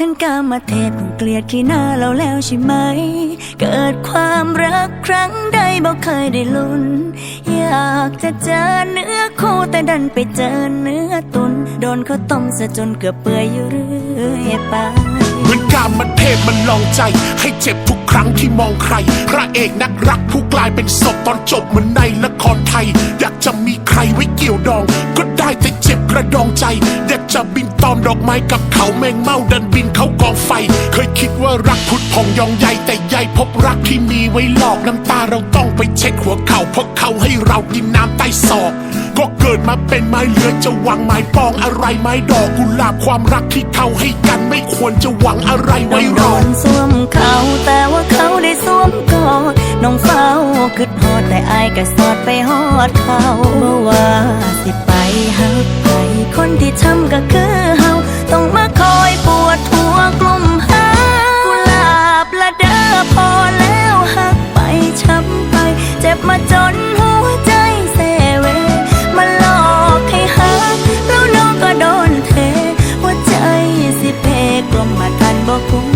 ท่านกามาเทศผู้เกลียดขี้หน้าเราแล้วใช่ไหม เกิดความรักครั้งใดบอกเคยได้ลุ้น อยากจะเจอเนื้อคู่แต่ดันไปเจอเนื้อตุน โดนเขาต้มซะจนเกือบเปื่อยอยู่เรื่อยไปเหมือนการมันเทพมันลองใจ ให้เจ็บทุกครั้งที่มองใคร พระเอกนักรักผู้กลายเป็นศพตอนจบเหมือนในละครไทย อยากจะมีใครไว้เกี่ยวดอง ก็ได้แต่ ระดองใจอยากจะบินตอมดอกไม้กับเขาแมงเม่าดันบินเข้ากองไฟ เคยคิดว่ารักพุดพองยองใยแต่ใยพบรักที่มีไว้หลอกน้ำตาเราต้องไปเช็ดหัวเขาเพราะเขาให้เรากินน้ำใต้ศอกก็เกิดมาเป็นไม้เลือจะหวังไม้ปองอะไรไม้ดอกกุหลาบความรักที่เขาให้กันไม่ควรจะหวังอะไรไว้รอนสวมเขาแต่ว่าเขาได้สวมกอดน้องเฝ้าคึดฮอดแต่อายก็สอดไปฮอดเขาบ่ว่าสิไปหักไป คนที่ทำก็คือเฮาต้องมาคอยปวดหัวกลุ่มหากุหลาบละเด้อพอแล้วหักไปช้ำไป เจ็บมาจนหัวใจเซเว มาหลอกให้หักแล้วน้องก็โดนเทหัวใจสิเพกลมมาทันบ่คุ้ม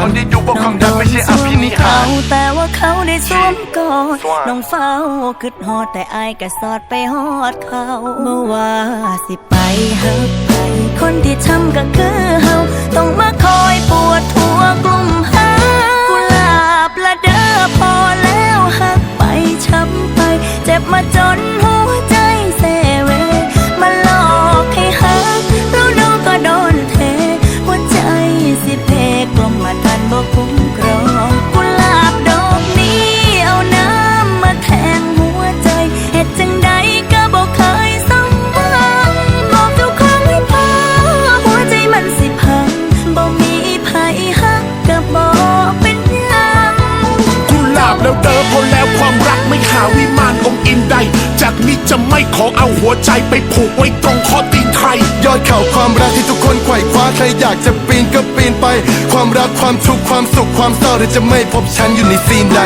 นได้ดูว่าความรักไม่ใช่อภินิหารแต่ว่าเขาได้สวมกอดน้องเฝ้าคึดฮอดแต่อายก็สอดไปฮอดเขาเมื่อว่าสิไปหักไป คนที่ทำก็คือเฮาต้องมาคอยปวดหัวกลุ่มหากุหลาบละเด้อพอแล้วหักไปช้ำไป เจ็บมาจ แล้วเดิมพอแล้วความรักไม่หาวิมานองค์อินใด จากนี้จะไม่ขอเอาหัวใจไปผูกไว้ตรงข้อตีนใคร ยอดเขาความรักที่ทุกคนไขว่คว้าใครอยากจะปีนก็ปีนไป ความรักความทุกข์ความสุขความเศร้าเธอจะไม่พบฉันอยู่ในซีนใด